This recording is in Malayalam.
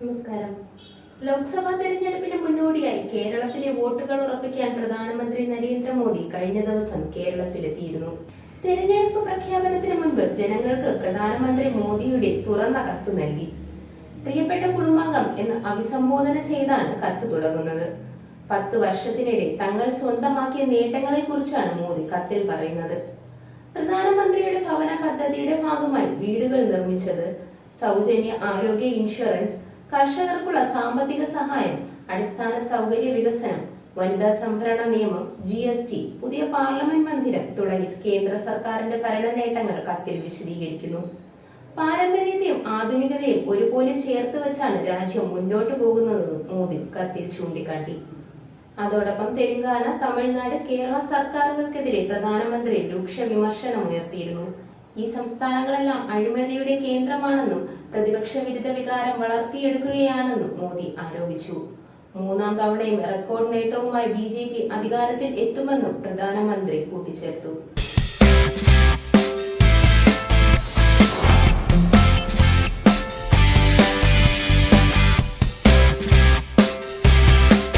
നമസ്കാരം. ലോക്സഭാ തെരഞ്ഞെടുപ്പിന് മുന്നോടിയായി കേരളത്തിലെ വോട്ടുകൾ ഉറപ്പിക്കാൻ പ്രധാനമന്ത്രി നരേന്ദ്രമോദി കഴിഞ്ഞ ദിവസം കേരളത്തിലെത്തിയിരുന്നു. തെരഞ്ഞെടുപ്പ് പ്രഖ്യാപനത്തിന് മുൻപ് ജനങ്ങൾക്ക് പ്രധാനമന്ത്രി മോദിയുടെ തുറന്ന കത്ത് നൽകി. പ്രിയപ്പെട്ട കുടുംബാംഗം എന്ന് അഭിസംബോധന ചെയ്താണ് കത്ത് തുടങ്ങുന്നത്. പത്ത് വർഷത്തിനിടെ തങ്ങൾ സ്വന്തമാക്കിയ നേട്ടങ്ങളെ കുറിച്ചാണ് മോദി കത്തിൽ പറയുന്നത്. പ്രധാനമന്ത്രിയുടെ ഭവന പദ്ധതിയുടെ ഭാഗമായി വീടുകൾ നിർമ്മിച്ചത് സൗജന്യ ആരോഗ്യ ഇൻഷുറൻസ് കർഷകർക്കുള്ള സാമ്പത്തിക സഹായം അടിസ്ഥാന സൗകര്യ വികസനം വനിതാ സംവരണ നിയമം ജി എസ് ടി പുതിയ പാർലമെന്റ് മന്ദിരം തുടങ്ങി കേന്ദ്ര സർക്കാരിന്റെ ഭരണ നേട്ടങ്ങൾ കത്തിൽ വിശദീകരിക്കുന്നു. പാരമ്പര്യത്തെയും ആധുനികതയും ഒരുപോലെ ചേർത്ത് വെച്ചാണ് രാജ്യം മുന്നോട്ട് പോകുന്നതെന്നും മോദി കത്തിൽ ചൂണ്ടിക്കാട്ടി. അതോടൊപ്പം തെലങ്കാന തമിഴ്നാട് കേരള സർക്കാരുകൾക്കെതിരെ പ്രധാനമന്ത്രി രൂക്ഷ വിമർശനം ഉയർത്തിയിരുന്നു ഈ സംസ്ഥാനങ്ങളെല്ലാം അഴിമതിയുടെ കേന്ദ്രമാണെന്നും പ്രതിപക്ഷ വിരുദ്ധ വികാരം വളർത്തിയെടുക്കുകയാണെന്നും മോദി ആരോപിച്ചു. മൂന്നാം തവണയും റെക്കോർഡ് നേട്ടവുമായി ബി ജെ പി അധികാരത്തിൽ എത്തുമെന്നും പ്രധാനമന്ത്രി കൂട്ടിച്ചേർത്തു.